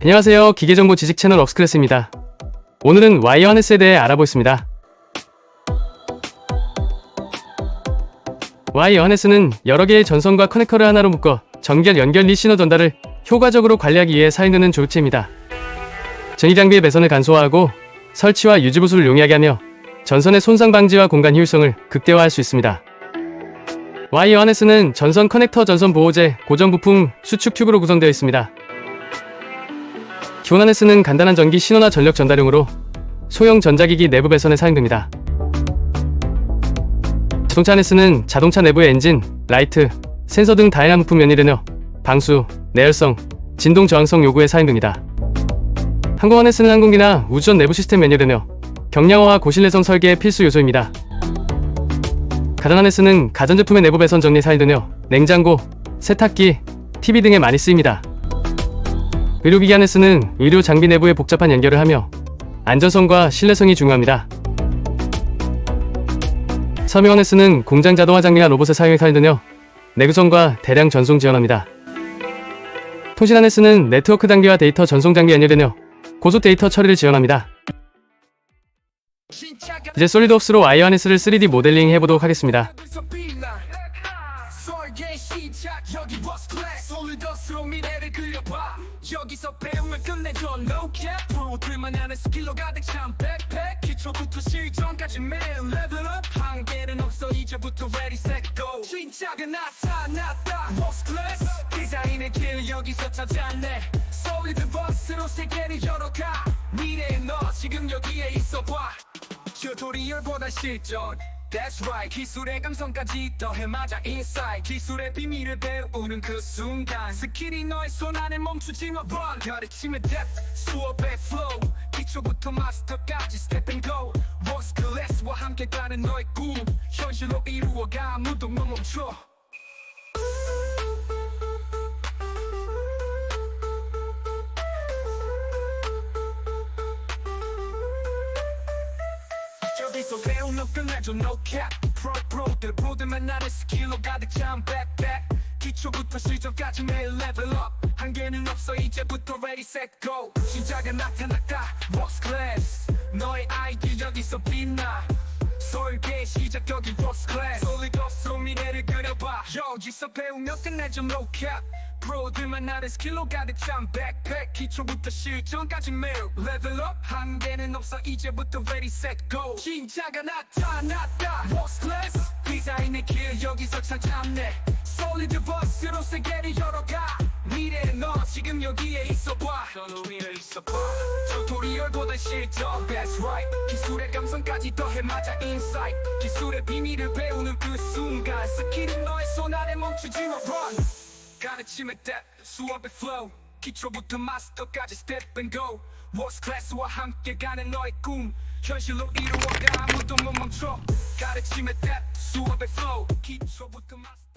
안녕하세요. 기계정보 지식 채널 업스클래스입니다. 오늘은 와이어 하네스에 대해 알아보겠습니다. 와이어 하네스는 여러 개의 전선과 커넥터를 하나로 묶어 전결, 연결, 리시너 전달을 효과적으로 관리하기 위해 사용되는 조립체입니다. 전이 장비의 배선을 간소화하고 설치와 유지 보수를 용이하게 하며 전선의 손상 방지와 공간 효율성을 극대화할 수 있습니다. 와이어 하네스는 전선 커넥터, 전선 보호제, 고정 부품, 수축 튜브로 구성되어 있습니다. 기본 하네스는 간단한 전기 신호나 전력 전달용으로 소형 전자기기 내부 배선에 사용됩니다. 자동차 하네스는 자동차 내부의 엔진, 라이트, 센서 등 다양한 부품 연이되며 방수, 내열성, 진동 저항성 요구에 사용됩니다. 항공 하네스는 항공기나 우주선 내부 시스템 연이되며 경량화와 고신뢰성 설계의 필수 요소입니다. 가전 하네스는 가전제품의 내부 배선 정리에 사용되며 냉장고, 세탁기, TV 등에 많이 쓰입니다. 의료기기 하네스는 의료 장비 내부에 복잡한 연결을 하며 안전성과 신뢰성이 중요합니다. 서명 하네스는 공장 자동화 장비와 로봇의 사용에 사용되며 내구성과 대량 전송 지원합니다. 통신 하네스는 네트워크 단계와 데이터 전송 장비 연결되며 고속 데이터 처리를 지원합니다. 이제 솔리드웍스로 하네스를 3D 모델링 해보도록 하겠습니다. 그려봐 여기서 배움을 끝내줘. No cap 프로들만 아는 스킬로 가득 찬 백팩 기초부터 실전까지 매일 레벨 업 한계는 없어. 이제부터 ready set go. 진짜가 나타났다. 워스 클래스 디자인의 길 여기서 찾았네 솔리드 버스로 세계를 열어가. 미래의 너 지금 여기에 있어봐. 튜토리얼보다 실전 That's right. 기술의 감성까지 더해 맞아 인사이트 기술의 비밀을 배우는 그 순간. 스킬이 너의 손 안에 멈추지 마 run. 가르침의 depth 수업의 flow. 기초부터 마스터까지 step and go. Voice class와 함께 가는 너의 꿈. 현실로 이루어가 아무도 못 멈춰 배운 너 끝내줘 no cap 프로 프로들 보들만 나를 스킬로 가득 찬 백백 기초부터 실전까지 매일 up. 한계는 없어 이제부터 ready set go. 진짜가 나타났다 box class. 너의 아이디 여기서 빛나. 설계 시작 여기 box class. 솔리더스로 미래를 그려봐. 여기서 배우며 끝내줘 no cap 프로들만 나를 스킬로 가득 찬 백팩. 기초부터 실전까지 level up. 한계는 없어 이제부터 ready set go. 진짜가 나타났다. Box class. 디자인의 길 여기서 찾았네. 솔리드 버스로 세계를 열어가. 미래의 너 지금 여기에 있어봐. 너 위에 있어봐. 튜토리얼보다 실전 That's right. 기술의 감성까지 더해 맞아 insight. 기술의 비밀을 배우는 그 순간. 스킬은 너의 손 안에 멈추지 마. Run 가르침의 depth 수업의 flow 기초부터 마스터까지 step and go. 워스 클래스와 함께 가는 너의 꿈. 현실로 이루어가 아무도 못 멈춰. 가르침의 depth 수업의 flow 기초부터 마스터